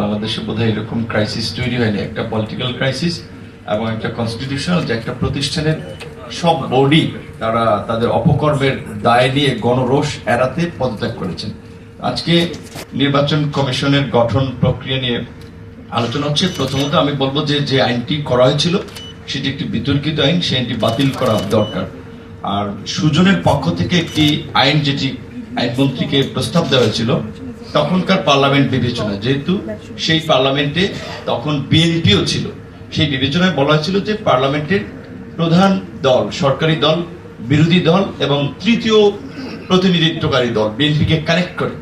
বাংলাদেশে বোধহয় এরকম ক্রাইসিস তৈরি হয়নি। একটা পলিটিক্যাল ক্রাইসিস এবং একটা কনস্টিটিউশনাল যে একটা প্রতিষ্ঠানের সব বডি তারা তাদের অপকর্মের দায় নিয়ে গণরোষ এড়াতে পদত্যাগ করেছেন। আজকে নির্বাচন কমিশনের গঠন প্রক্রিয়া নিয়ে আলোচনা হচ্ছে। প্রথমত আমি বলব যে যে আইনটি করা হয়েছিল, সেটি একটি বিতর্কিত আইন, সেই আইনটি বাতিল করা দরকার। আর সুজনের পক্ষ থেকে একটি আইন, যেটি আইনমন্ত্রীকে প্রস্তাব দেওয়া হয়েছিল তখনকার পার্লামেন্ট বিবেচনা যেহেতু সেই পার্লামেন্টে তখন বিএনপিও ছিল, সেই বিবেচনায় বলা হয়েছিল যে পার্লামেন্টের প্রধান দল, সরকারি দল, বিরোধী দল এবং তৃতীয় প্রতিনিধিত্বকারী দল, বিএনপিকে কানেক্ট করে,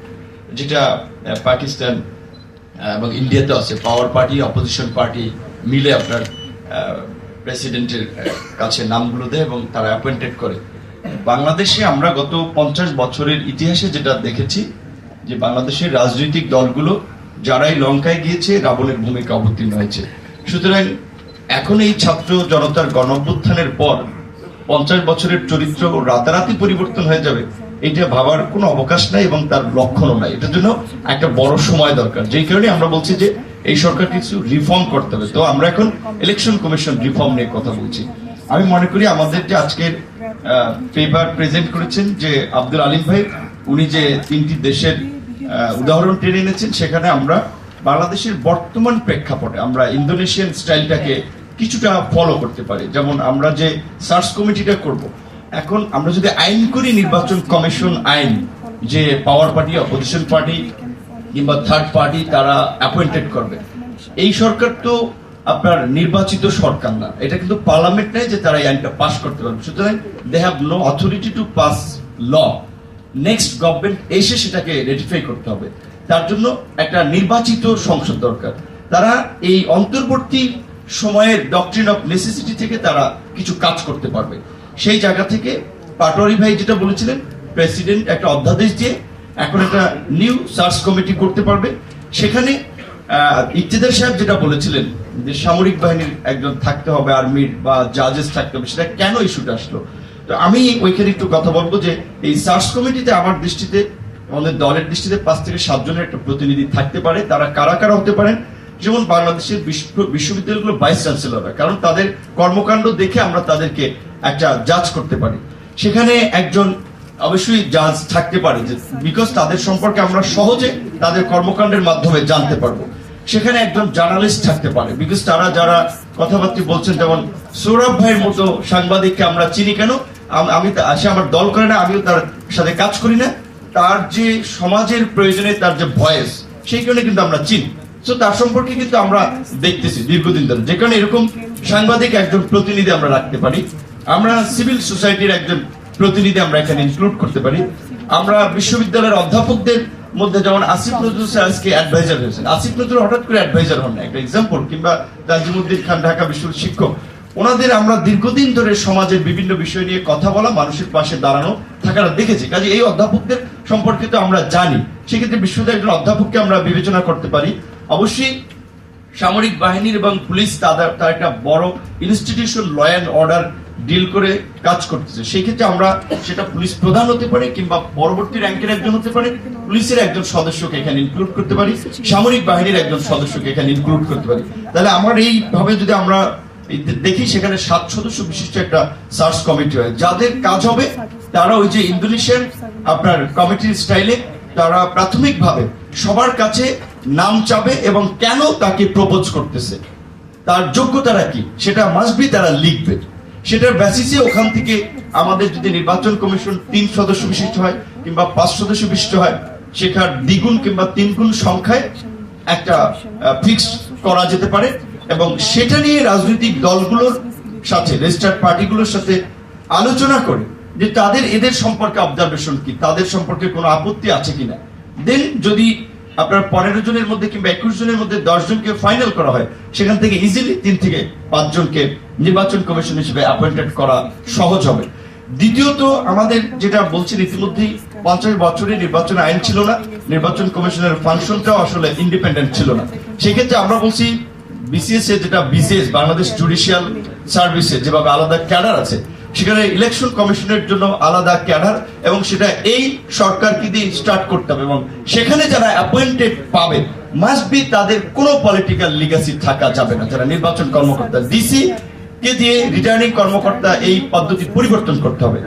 যেটা পাকিস্তান এবং ইন্ডিয়াতে আছে। পাওয়ার পার্টি অপোজিশন পার্টি মিলে আপনার প্রেসিডেন্টের কাছে নামগুলো দেয় এবং তারা অ্যাপয়েন্টেড করে। বাংলাদেশে আমরা গত পঞ্চাশ বছরের ইতিহাসে যেটা দেখেছি যে বাংলাদেশের রাজনৈতিক দলগুলো যারাই লঙ্কায় গিয়েছে, রাবণের ভূমিকা অবতীর্ণ হয়েছে। সুতরাং এখন এই ছাত্র জনতার গণঅভ্যুত্থানের পর পঞ্চাশ বছরের চরিত্র রাতারাতি পরিবর্তন হয়ে যাবে, এটা ভাবার কোনো অবকাশ নাই এবং তার লক্ষণও নাই। এটার জন্য একটা বড় সময় দরকার। যেই কারণে আমরা বলছি যে এই সরকার কিছু রিফর্ম করতে হবে। তো আমরা এখন ইলেকশন কমিশন রিফর্ম নিয়ে কথা বলছি। আমি মনে করি আমাদের যে আজকের পেপার প্রেজেন্ট করেছেন যে আব্দুল আলিম ভাই, উনি যে তিনটি দেশের উদাহরণ টেনে এনেছেন, সেখানে আমরা বাংলাদেশের বর্তমান প্রেক্ষাপটে আমরা ইন্দোনেশিয়ান স্টাইলটাকে কিছুটা ফলো করতে পারি। যেমন আমরা যে সার্চ কমিটিটা করব, এখন আমরা যদি আইন করি, নির্বাচন কমিশন আইন, যে পাওয়ার পার্টি অপোজিশন পার্টি কিংবা থার্ড পার্টি তারা অ্যাপয়েন্টেড করবে। এই সরকার তো আপনার নির্বাচিত সরকার না। এটা কিন্তু পার্লামেন্ট নেই যে তারা এই আইনটা পাস করতে পারবে। সুতরাং they have no authority to pass law next government এসে সেটাকে রেটিফাই করতে হবে। তার জন্য একটা নির্বাচিত সংসদ দরকার। তারা এই অন্তর্বর্তী সময়ের ডক্ট্রিন অফ নেসেসিটি থেকে তারা কিছু কাজ করতে পারবে। সেই জায়গা থেকে পাটোয়ারি ভাই যেটা বলেছিলেন প্রেসিডেন্ট একটা অধ্যাদেশ দিয়ে এখন একটা নিউ সার্চ কমিটি করতে পারবে। সেখানে আহ, ইকতেদার সাহেব যেটা বলেছিলেন যে সামরিক বাহিনীর একজন থাকতে হবে আর্মির বা জাজেস থাকতে হবে সেটা কেন ইস্যুটা আসলো? তো আমি ওইখানে একটু কথা বলব যে এই সার্চ কমিটিতে আমার দৃষ্টিতে, আমাদের দলের দৃষ্টিতে পাঁচ থেকে সাতজনের একটা প্রতিনিধি থাকতে পারে। তারা কারা কারা হতে পারেন? যেমন বাংলাদেশের বিশ্ব- বিশ্ববিদ্যালয়গুলো ভাইস চ্যান্সেলররা কারণ তাদের কর্মকাণ্ড দেখে আমরা তাদেরকে একটা জাজ করতে পারি। সেখানে একজন অবশ্যই জাজ থাকতে পারে যে বিকজ তাদের সম্পর্কে আমরা সহজে তাদের কর্মকাণ্ডের মাধ্যমে জানতে পারব। সেখানে একজন জার্নালিস্ট থাকতে পারে বিকজ তারা যারা কথাবার্তা বলছেন, যেমন সৌরভ ভাইয়ের মতো সাংবাদিককে আমরা চিনি কেন? আম- সে আমার দল করে না, আমিও তার সাথে কাজ করি না। তার যে সমাজের প্রয়োজনে তার যে ভয়েস সেই কারণে কিন্তু আমরা চিনি। তো তার সম্পর্কে কিন্তু আমরা দেখতেছি দীর্ঘদিন ধরে। যে কারণে এরকম সাংবাদিক একজন প্রতিনিধি আমরা রাখতে পারি। আমরা সিভিল সোসাইটির একজন প্রতিনিধি আমরা এখানে ইনক্লুড করতে পারি। আমরা বিশ্ববিদ্যালয়ের অধ্যাপকদের মধ্যে যেমন আসিফ নজরুল স্যার আজকে অ্যাডভাইজার হয়েছেন। আসিফ নজরুল হঠাৎ করে অ্যাডভাইজার হন না। একটা এক্সাম্পল কিংবা তাজিমুদ্দিন খান, ঢাকা বিশ্ববিদ্যালয়ের শিক্ষক। ওনাদের আমরা দীর্ঘদিন ধরে সমাজের বিভিন্ন বিষয় নিয়ে কথা বলা, মানুষের পাশে দাঁড়ানো থাকাটা দেখেছি। কাজে এই অধ্যাপকদের সম্পর্কে তো আমরা জানি। সেক্ষেত্রে বিশ্ববিদ্যালয়ের একজন অধ্যাপককে আমরা বিবেচনা করতে পারি। অবশ্যই সামরিক বাহিনীর এবং পুলিশ তাদের তার একটা বড় institution law and order deal করে কাজ করতেছে। সেই ক্ষেত্রে আমরা সেটা পুলিশ প্রধান হতে পারে কিংবা পরবর্তী র্যাঙ্কের একজন হতে পারে। পুলিশের একজন সদস্যকে এখানে ইনক্লুড করতে পারি। সামরিক বাহিনীর একজন সদস্যকে এখানে ইনক্লুড করতে পারি। তাহলে আমার এইভাবে যদি আমরা দেখি সেখানে সাত সদস্য বিশিষ্ট একটা সার্চ কমিটি হয়। যাদের কাজ হবে, তারা ওই যে ইন্দোনেশিয়ান আপনার কমিটির স্টাইলে তারা প্রাথমিকভাবে সবার কাছে নাম চাবে এবং কেন তাকে প্রপোজ করতেছে। তার যোগ্যতারা কি? সেটা মাসবি তারা লিখবে। সেটার বেসিসে ওখান থেকে আমাদের যদি নির্বাচন কমিশন তিন সদস্য বিশিষ্ট হয় কিংবা পাঁচ সদস্য বিশিষ্ট হয় সেখানে দ্বিগুণ কিংবা তিনগুণ সংখ্যায় একটা ফিক্স করা যেতে পারে। এবং সেটা নিয়ে রাজনৈতিক দলগুলোর সাথে রেজিস্টার্ড পার্টিগুলোর সাথে আলোচনা করে যে তাদের, এদের সম্পর্কে অবজারভেশন কি, তাদের সম্পর্কে কোনো আপত্তি আছে কিনা। দেন যদি আপনার পনেরো জনের মধ্যে কিংবা একুশ জনের মধ্যে দশ জনকে ফাইনাল করা হয়, সেখান থেকে ইজিলি তিন থেকে পাঁচজনকে নির্বাচন কমিশন হিসেবে অ্যাপয়েন্টেড করা সহজ হবে। দ্বিতীয়ত, আমাদের যেটা বলছেন ইতিমধ্যেই পঞ্চাশ বছরে নির্বাচন আইন ছিল না, নির্বাচন কমিশনের ফাংশনটাও আসলে ইন্ডিপেন্ডেন্ট ছিল না। সেক্ষেত্রে আমরা বলছি বিসিএস যেটা বিসিএস, বাংলাদেশ জুডিশিয়াল সার্ভিসে যেভাবে আলাদা ক্যাডার আছে, সেখানে ইলেকশন কমিশনের জন্য আলাদা ক্যাডার এবং সেটা এই সরকারকে দিয়ে স্টার্ট করতে হবে এবং সেখানে যারা অ্যাপয়েন্টেড পাবে মাস্ট বি তাদের কোনো পলিটিক্যাল লিগাসি থাকা যাবে না। যারা নির্বাচন কর্মকর্তা ডিসি কে দিয়ে রিটার্নিং কর্মকর্তা এই পদ্ধতি পরিবর্তন করতে হবে।